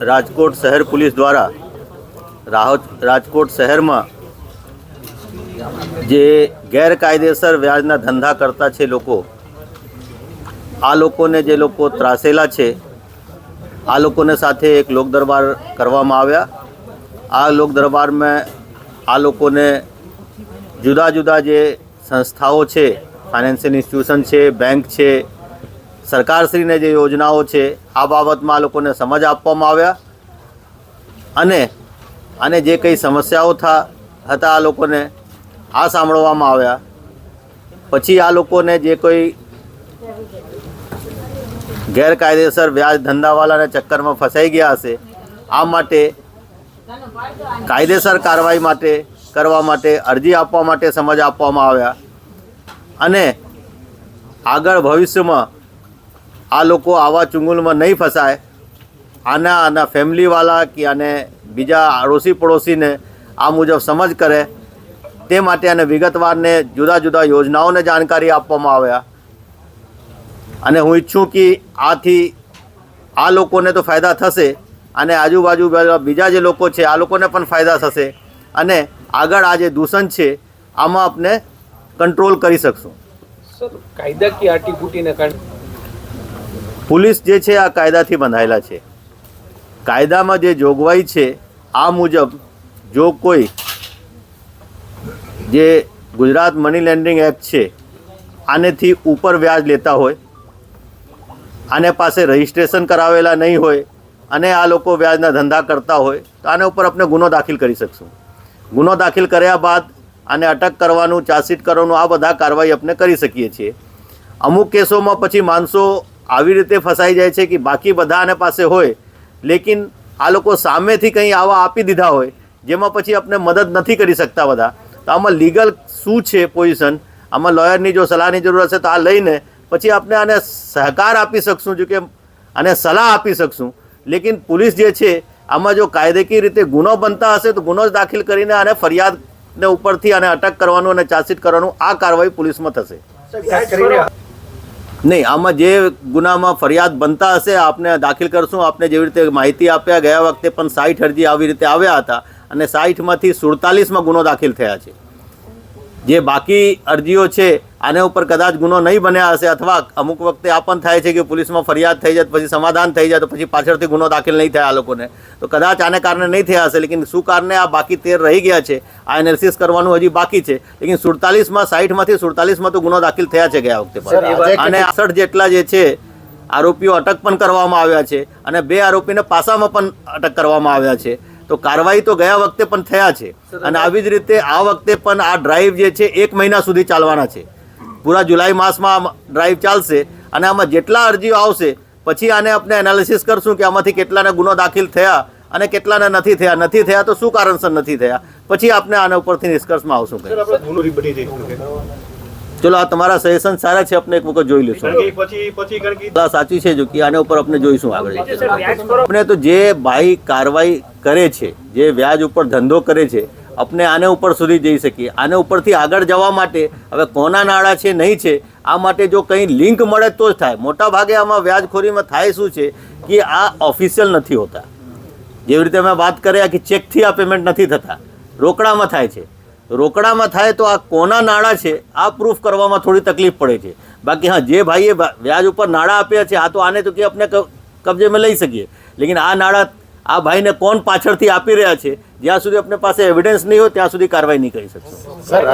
રાજકોટ શહેર પોલીસ દ્વારા રાજકોટ શહેરમાં જે ગેરકાયદેસર વ્યાજના ધંધા કરતા છે લોકો, આ લોકોને જે લોકો ત્રાસેલા છે, આ લોકોને સાથે એક લોક દરબાર કરવામાં આવ્યા. આ લોક દરબારમાં આ લોકોને જુદા જુદા જે સંસ્થાઓ છે, ફાઇનાન્શિયલ ઇન્સ્ટિટ્યુશન છે, બેંક છે સરકારશ્રીને જે યોજનાઓ છે, આ બાબતમાં લોકોને સમજ આપવામાં આવ્યા. અને અને જે કંઈ સમસ્યાઓ થા, હતા આ લોકોને આ સાંભળવામાં આવ્યા. પછી આ લોકોને જે કોઈ ગેરકાયદેસર વ્યાજ ધંધાવાળાના ચક્કરમાં ફસાઈ ગયા હશે, આ માટે કાયદેસર કાર્યવાહી માટે કરવા માટે અરજી આપવા માટે સમજ આપવામાં આવ્યા. અને આગળ ભવિષ્યમાં આ લોકો આવા ચુંગલમાં નહીં ફસાય. આના આના ફેમિલીવાળા કે આને બીજા આડોશી પડોશીને આ મુજબ સમજ કરે. તે માટે અને વિગતવારને જુદા જુદા યોજનાઓને જાણકારી આપવામાં આવ્યા. અને હું ઈચ્છું કે આથી આ લોકોને તો ફાયદા થશે અને આજુબાજુ બીજા જે લોકો છે, આ લોકોને પણ ફાયદા થશે અને આગળ આ જે દૂષણ છે, આમાં આપણે કંટ્રોલ કરી શકશું. સર કાયદાકીય આટીફૂટીને કારણે? પોલીસ જે છે, આ કાયદાથી બંધાયેલા છે. કાયદામાં જે જોગવાઈ છે, આ મુજબ જો કોઈ જે ગુજરાત મની લેન્ડિંગ એક્ટ છે, આનેથી ઉપર વ્યાજ લેતા હોય, આને પાસે રજિસ્ટ્રેશન કરાવેલા નહીં હોય, અને આ લોકો વ્યાજના ધંધા કરતા હોય, તો આને ઉપર આપણે ગુનો દાખલ કરી શકશું. ગુનો દાખલ કર્યા બાદ આને અટક કરવાનું, ચાર્જશીટ કરવાનું, આ બધા કાર્યવાહી આપણે કરી શકીએ છીએ. અમુક કેસોમાં પછી માણસો આવી રીતે ફસાઈ જાય છે કે બાકી બધા આને પાસે હોય, લેકિન આ લોકો સામેથી કંઈ આવા આપી દીધા હોય, જેમાં પછી આપણે મદદ નથી કરી શકતા બધા. તો આમાં લીગલ શું છે પોઝિશન? આમાં લોયરની જો સલાહની જરૂર હશે તો આ લઈને પછી આપણે આને સહકાર આપી શકશું, જો કે આને સલાહ આપી શકશું. લેકિન પોલીસ જે છે, આમાં જો કાયદેકીય રીતે ગુનો બનતા હશે તો ગુનો જ દાખલ કરીને આને ફરિયાદને ઉપરથી આને અટક કરવાનું અને ચાર્જશીટ કરવાનું આ કાર્યવાહી પોલીસમાં થશે. નહીં, આમાં જે ગુનામાં ફરિયાદ બનતા હશે, આપને દાખલ કરશું. આપને જેવી રીતે માહિતી આપ્યા ગયા વખતે પણ સાઠ અરજી આવી રીતે આવ્યા હતા અને સાઠમાંથી સુડતાલીસમાં ગુનો દાખલ થયા છે. જે બાકી અરજીઓ છે આના ઉપર કદાચ ગુનો નહીં બન્યા હશે અથવા અમુક વખતે આ પણ થાય છે કે પોલીસમાં ફરિયાદ થઈ જાય પછી સમાધાન થઈ જાય તો પછી પાછળથી ગુનો દાખલ નહીં થાય આ લોકોને. તો કદાચ આને કારણે નહીં થયા હશે લેકિન શું કારણે આ બાકી તેર રહી ગયા છે? આ એનાલિસિસ કરવાનું હજી બાકી છે. લેકિન સુડતાલીસમાં સાઠમાંથી સુડતાલીસમાં તો ગુનો દાખલ થયા છે ગયા વખતે અને આસઠ જેટલા જે છે આરોપીઓ અટક પણ કરવામાં આવ્યા છે અને બે આરોપીને પાસામાં પણ અટક કરવામાં આવ્યા છે. તો કાર્યવાહી તો ગયા વખતે પણ થયા છે. અને આવી જ રીતે આ વખતે પણ આ ડ્રાઈવ જે છે એક મહિના સુધી ચાલવાના છે. પૂરા જુલાઈ માસમાં ડ્રાઈવ ચાલશે અને આમાં જેટલા અરજીઓ આવશે પછી આને આપણે એનાલિસિસ કરશું કે આમાંથી કેટલાને ગુનો દાખલ થયા અને કેટલાને નથી થયા. નથી થયા તો શું કારણસર નથી થયા? પછી આપણે આના ઉપરથી નિષ્કર્ષમાં આવશું ચલો આ તમારા સજેશન સારા છે આપણે એક વખત જોઈ લઈશું. સાચી છે જો કે આના ઉપર આપણે જોઈશું આગળ. આપણે તો જે ભાઈ કાર્યવાહી કરે છે જે વ્યાજ ઉપર ધંધો કરે છે આપણે આને ઉપર સુધી જઈ શકીએ. આને ઉપરથી આગળ જવા માટે હવે કોના નાણાં છે, નહીં છે, આ માટે જો કંઈ લિંક મળે તો જ થાય. મોટા ભાગે આમાં વ્યાજખોરીમાં થાય શું છે કે આ ઓફિશિયલ નથી હોતા. જેવી રીતે અમે વાત કર્યા કે ચેકથી આ પેમેન્ટ નથી થતા. રોકડામાં થાય છે. રોકડામાં થાય તો આ કોના નાણાં છે, આ પ્રૂફ કરવામાં થોડી તકલીફ પડે છે. બાકી હા, જે ભાઈએ વ્યાજ ઉપર નાણાં આપ્યા છે, આ તો આને તો કે આપણે કબજેમાં લઈ શકીએ. લેકિન આ નાણાં આ ભાઈને કોણ પાછળથી આપી રહ્યા છે? જ્યાં સુધી આપણે પાસે એવિડન્સ નહીં હોય, ત્યાં સુધી કાર્યવાહી નહીં કરી શકશું.